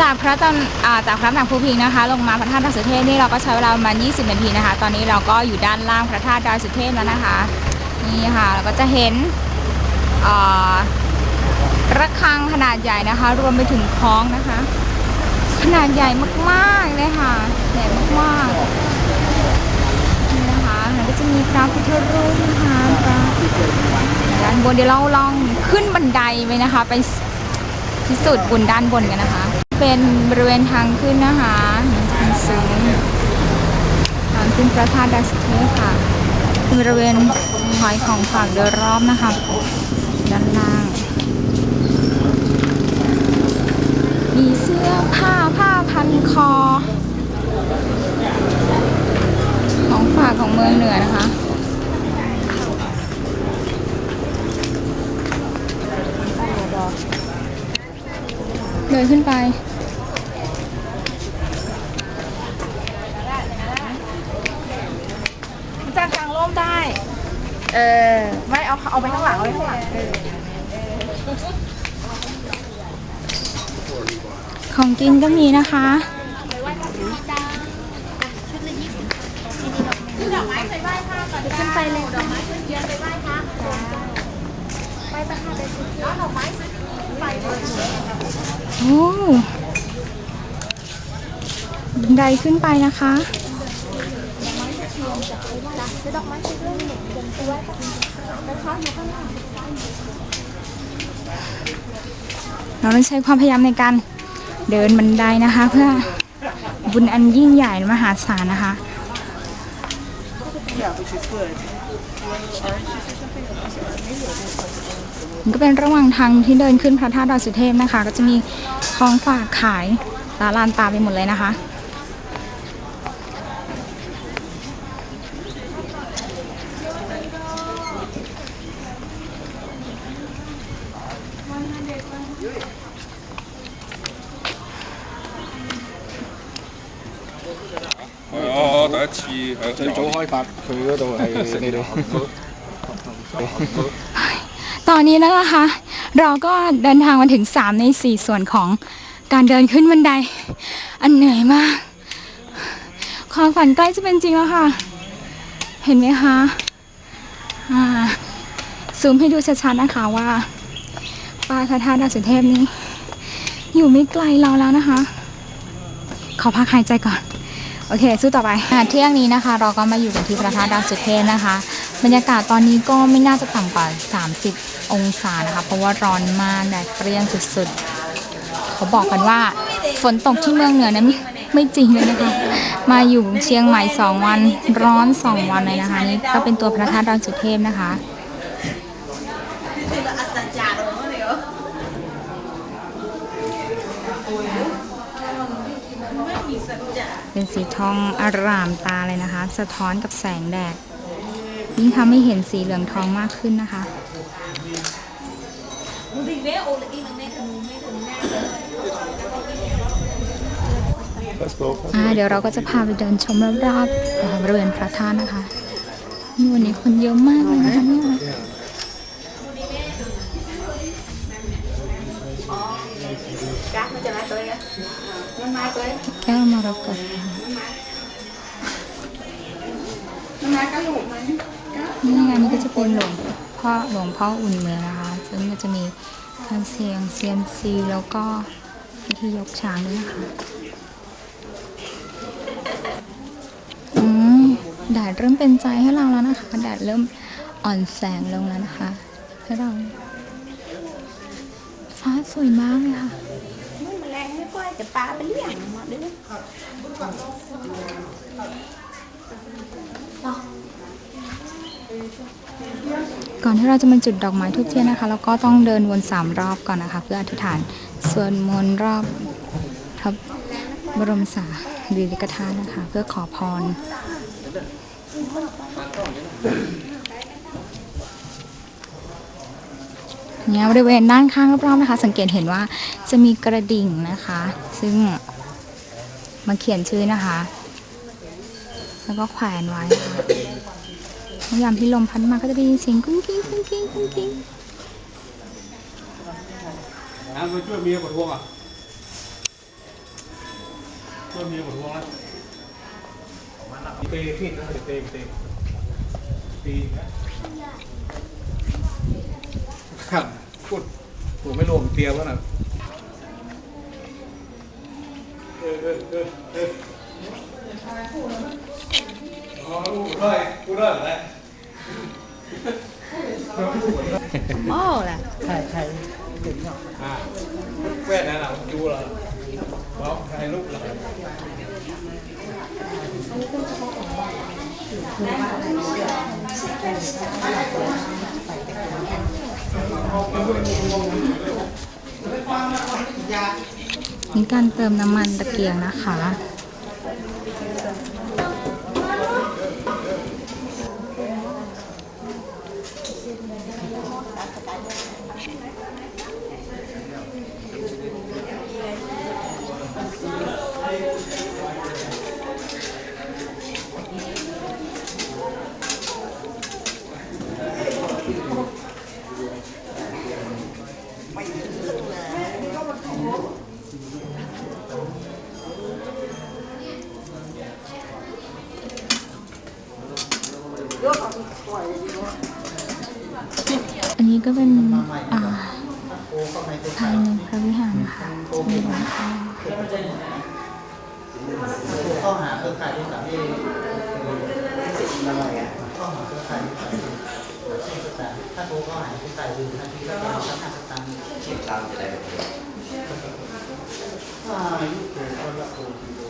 จากพระตำอ่าจากพระตำหนักภูพิงนะคะ ลงมาพระธาตุดอยสุเทพนี่เราก็ใช้เวลาประมาณ 20 นาทีนะคะ ตอนนี้เราก็อยู่ด้านล่างพระธาตุดอยสุเทพแล้วนะคะนี่ค่ะเราก็จะเห็นระฆังขนาดใหญ่นะคะ รวมไปถึงคล้องนะคะ ขนาดใหญ่มากๆเลยค่ะใหญ่มากๆนี่นะคะแล้วก็จะมีพระพุทธรูปนะคะพระด้านบนเดี๋ยวเราลองขึ้นบันไดไปนะคะ ไปพิสูจน์บนด้านบนกันนะคะ เป็นบริเวณทางขึ้นนะคะทางสูงทางขึ้นพระธาตุดอยสุเทค่ะบริเวณหอยของฝากโดยรอบนะคะด้านล่าง มีเสื้อผ้าผ้าพันคอ ของฝากของเมืองเหนือนะคะ เดินขึ้นไปจ้างกลางร่มได้ เออ ไม่เอาเอาไปข้างหลังเอาไปข้างหลังเออของกินก็มีนะคะขึ้นไปเลยดอกไม้ขึ้นเยือนไปไหว้พระไปประทานไปสุดยอดดอกไม้ไปเลย โอ้บันไดขึ้นไปนะคะเระไปพระอยู่ข้างหลังเราต้องใช้ความพยายามในการเดินบันไดนะคะ เพื่อบุญอันยิ่งใหญ่มหาศาลนะคะ มันก็เป็นระหว่างทางที่เดินขึ้นพระธาตุดอยสุเทพนะคะ ก็จะมีของฝากขายตาลานตาไปหมดเลยนะคะ哦，第一次系最早开发佢嗰度系呢度。 ตอนนี้นะคะ เราก็เดินทางมาถึง 3 ใน 4 ส่วนของการเดินขึ้นบันได อันเหนื่อยมาก ความฝันใกล้จะเป็นจริงแล้วค่ะ เห็นไหมคะอ่าซูมให้ดูชัดๆนะคะว่าป้ายพระธาตุดอยสุเทพนี้ อยู่ไม่ไกลเราแล้วนะคะ ขอพักหายใจก่อน โอเค สู้ต่อไปเที่ยงนี้นะคะ เราก็มาอยู่กันที่พระธาตุดอยสุเทพนะคะ บรรยากาศตอนนี้ก็ไม่น่าจะต่ำกว่า 30 องศานะคะ เพราะว่าร้อนมากแดดเปรี้ยงสุดๆ เขาบอกกันว่าฝนตกที่เมืองเหนือนั้นไม่จริงเลยนะคะ มาอยู่เชียงใหม่ 2 วันร้อน 2 วันเลยนะคะนี่ก็เป็นตัวพระธาตุดอยสุเทพนะคะ เป็นสีทองอารามตาเลยนะคะ สะท้อนกับแสงแดดยิ่งทำให้เห็นสีเหลืองทองมากขึ้นนะคะอ่าเดี๋ยวเราก็จะพาไปเดินชมรอบๆอ่าบริเวณพระธาตุนะคะนี่วันนี้คนเยอะมากเลยนะคะเนี่ย จ้ามันจะมาตัวเนี้ยมันมาตัวเนี้ยแก้วมรกตนะคะมันมากระโหลกมันนี่งนนี้ก็จะเป็นหลวงพ่อหลวงพ่ออุ่นเมืองนะคะ ซึ่งก็จะมีการเสียงเซียมซีแล้วก็พิธียกช้างด้วยนะคะอืมแดดเริ่มเป็นใจให้เราแล้วนะคะแดดเริ่มอ่อนแสงลงแล้วนะคะ ให้เราฟ้าสวยมากเลยค่ะ จะปลาไปเลี้ยงมาเด้อก่อนที่เราจะมาจุดดอกไม้ทุกเทียนนะคะเราก็ต้องเดินวนสามรอบก่อนนะคะ เพื่ออธิษฐานส่วนมนต์รอบพระบรมสารีริกธาตุนะคะ เพื่อขอพร เนี้ยบริเวณด้านข้างรอบๆนะคะ สังเกตเห็นว่าจะมีกระดิ่งนะคะ ซึ่งมาเขียนชื่อนะคะ แล้วก็แขวนไว้พยายามที่ลมพัดมาก็จะได้ยินเสียงกุ้งกิ้งกุ้งกิ้งกุ้งกิ้งน้ำมาช่วยเมียกดทวงอะช่วยเมียกดทวงนะมาหนักเตะที่นะเตะเตะตีะ ครับพูดผมไม่ลงเตียวแล้วนะเออเออเออเอออ๋อรู้ได้รู้ได้เหรอโอ้ล่ะอ่าแวดนะเราดูเหรอเราถ่ายรูปเหรอนี่ การเติมน้ำมันตะเกียงนะคะ อันนี้ก็เป็นอ่าภายในพระวิหารค่ะมีหลวงพ่อข้อหาเครือข่ายที่สามที่อะไรอะข้อหาเครือข่ายที่สามเช่นสตว์ถ้าโทรข้อหาเครือข่ายคือทันทีแล้วก็สังหารสตางค์เช็คตามจะได้แบบนี้ถ้าอยุเกินก็ละโอทีโอ